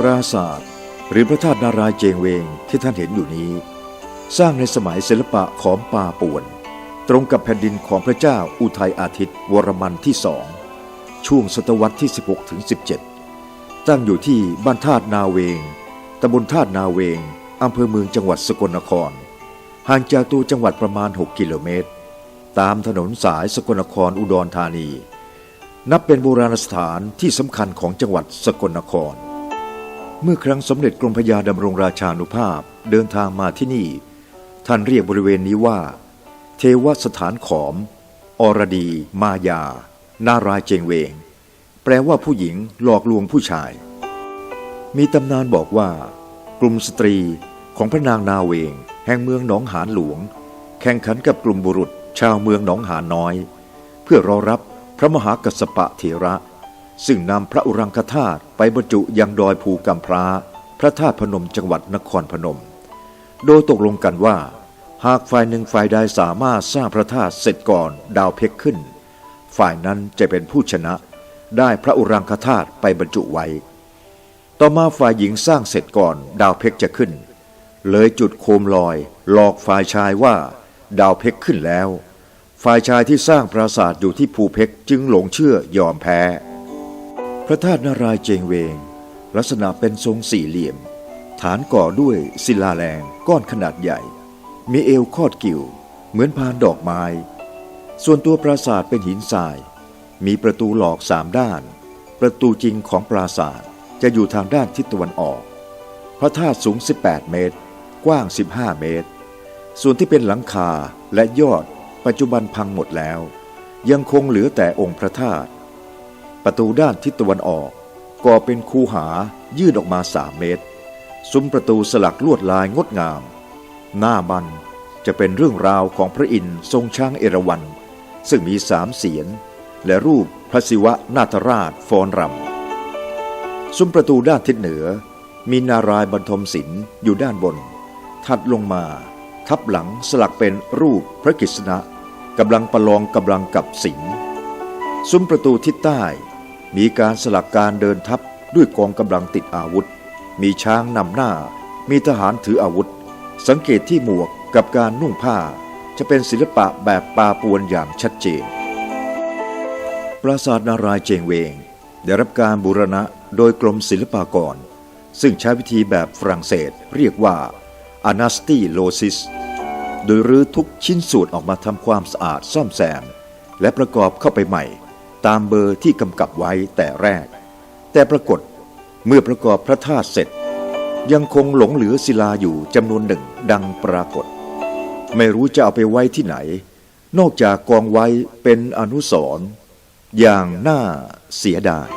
ปราสาทหรือพระธาตุนารายเจงเวงที่ท่านเห็นอยู่นี้ สร้างในสมัยศิลปะขอมป่าป่วน ตรงกับแผ่นดินของพระเจ้าอุทัยอาทิตย์วรมันที่สองช่วงศตวรรษที่ 16ถึง17 ตั้งอยู่ที่บ้านธาตุนาเวงตำบลธาตุนาเวงอำเภอเมืองจังหวัดสกลนคร ห่างจากตัวจังหวัดประมาณ 6 กิโลเมตร ตามถนนสายสกลนครอุดรธานี นับเป็นโบราณสถานที่สำคัญของจังหวัดสกลนคร เมื่อครั้งสมเด็จกรมพยาดำรงราชานุภาพเดินทางมาที่นี่ ท่านเรียกบริเวณนี้ว่า เทวสถานขอม อรดี มายา นารายเจงเวง แปลว่าผู้หญิงหลอกลวงผู้ชาย มีตำนานบอกว่า กลุ่มสตรีของพระนางนาเวง แห่งเมืองหนองหานหลวง แข่งขันกับกลุ่มบุรุษชาวเมืองหนองหานน้อย เพื่อรอรับพระมหากัสสปะเถระ ซึ่งนำพระอุรังคธาตุไปบรรจุยังดอยภูกำพร้า พระธาตุพนมจังหวัดนครพนม โดยตกลงกันว่า หากฝ่ายหนึ่งฝ่ายใดสามารถสร้างพระธาตุเสร็จก่อนดาวเพกขึ้น ฝ่ายนั้นจะเป็นผู้ชนะ ได้พระอุรังคธาตุไปบรรจุไว้ ต่อมาฝ่ายหญิงสร้างเสร็จก่อนดาวเพกจะขึ้น เลยจุดโคมลอย หลอกฝ่ายชายว่า ดาวเพกขึ้นแล้ว ฝ่ายชายที่สร้างปราสาทอยู่ที่ภูเพกจึงหลงเชื่อยอมแพ้ ระธาตุนารายเจงเวง ลักษณะเป็นทรงสี่เหลี่ยม ฐานก่อด้วยศิลาแรงก้อนขนาดใหญ่ มีเอวคอดกิ่ว เหมือนพานดอกไม้ ส่วนตัวปราสาทเป็นหินทราย มีประตูหลอกสามด้าน ประตูจริงของปราสาทจะอยู่ทางด้านทิศตะวันออก พระธาตุสูง 18 เมตร กว้าง 15 เมตร ส่วนที่เป็นหลังคาและยอดปัจจุบันพังหมดแล้ว ยังคงเหลือแต่องค์พระธาตุ ประตูด้านทิศตะวันออกก่อเป็นคูหายื่นออกมาสามเมตร ซุ้มประตูสลักลวดลายงดงาม หน้ามันจะเป็นเรื่องราวของพระอินทร์ทรงช้างเอราวัณซึ่งมีสามเสียน และรูปพระศิวะนาถราชฟ้อนรำซุ้มประตูด้านทิศเหนือ มีนารายณ์บรรทมศิลป์อยู่ด้านบน ถัดลงมา ทับหลังสลักเป็นรูปพระกฤษณะกำลังประลองกำลังกับสิงห์ซุ้มประตูทิศใต้ มีการสลักการเดินทัพด้วยกองกำลังติดอาวุธ มีช้างนำหน้า มีทหารถืออาวุธ สังเกตที่หมวกกับการนุ่งผ้า จะเป็นศิลปะแบบปาปวนอย่างชัดเจน ปราสาทนารายเจงเวง ได้รับการบูรณะโดยกรมศิลปากร ซึ่งใช้วิธีแบบฝรั่งเศสเรียกว่า anastillosis โดยรื้อทุกชิ้นส่วนออกมาทำความสะอาดซ่อมแซม และประกอบเข้าไปใหม่ ตามเบอร์ที่กำกับไว้แต่แรก แต่ปรากฏเมื่อประกอบพระธาตุเสร็จ ยังคงหลงเหลือศิลาอยู่จำนวนหนึ่งดังปรากฏ ไม่รู้จะเอาไปไว้ที่ไหน นอกจากกองไว้เป็นอนุสรณ์อย่างน่าเสียดาย